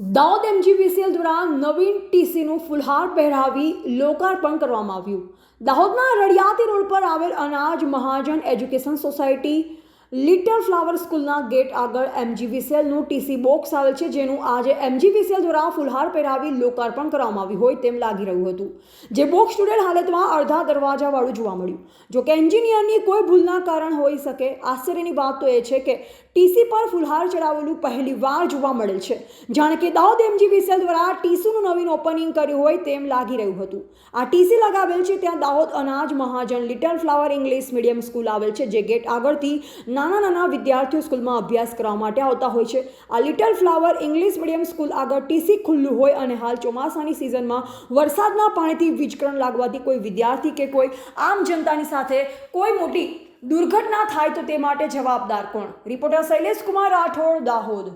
Dawood MGVCL દ્વારા નવીન ટીસીનું ફુલહાર પહેરાવી લોકાર્પણ કરવામાં આવ્યું. દાહોદના રડિયાતી રોડ પર આવેલ Anaj Mahajan education society little flower સ્કૂલના ગેટ આગળ એમજીવીસીએલનું ટીસી બોક્સ આવેલ છે, જેનું આજે એમજીવીસીએલ દ્વારા ફુલહાર પહેરાવી લોકાર્પણ કરવામાં આવ્યું હોય તેમ લાગી રહ્યું હતું. જે બોક્સ તૂટેલ હાલતમાં અડધા દરવાજાવાળું જોવા મળ્યું. જો કે એન્જિનિયરની કોઈ ભૂલના કારણ હોઈ શકે, આશ્ચર્યની વાત તો એ છે કે ટીસી પર ફુલહાર ચડાવેલું પહેલી વાર જોવા મળેલ છે. જાણે કે દાઉદ એમજીવીસીએલ દ્વારા ટીસીનું નવીન ઓપનિંગ કર્યું હોય તેમ લાગી રહ્યું હતું. આ ટીસી લગાવેલ છે ત્યાં Dahod Anaj Mahajan little flower English medium school આવેલ છે, જે ગેટ આગળથી નાના નાના વિદ્યાર્થીઓ સ્કૂલમાં અભ્યાસ કરવા માટે આવતા હોય છે. આ little flower English medium school આગળ ટીસી ખુલ્લું હોય અને હાલ ચોમાસાની સિઝનમાં વરસાદના પાણીથી વીજકરણ લાગવાથી કોઈ વિદ્યાર્થી કે કોઈ આમ જનતાની સાથે કોઈ મોટી દુર્ઘટના થાય તો તે માટે જવાબદાર કોણ? રિપોર્ટર શૈલેષ કુમાર રાઠોડ, દાહોદ.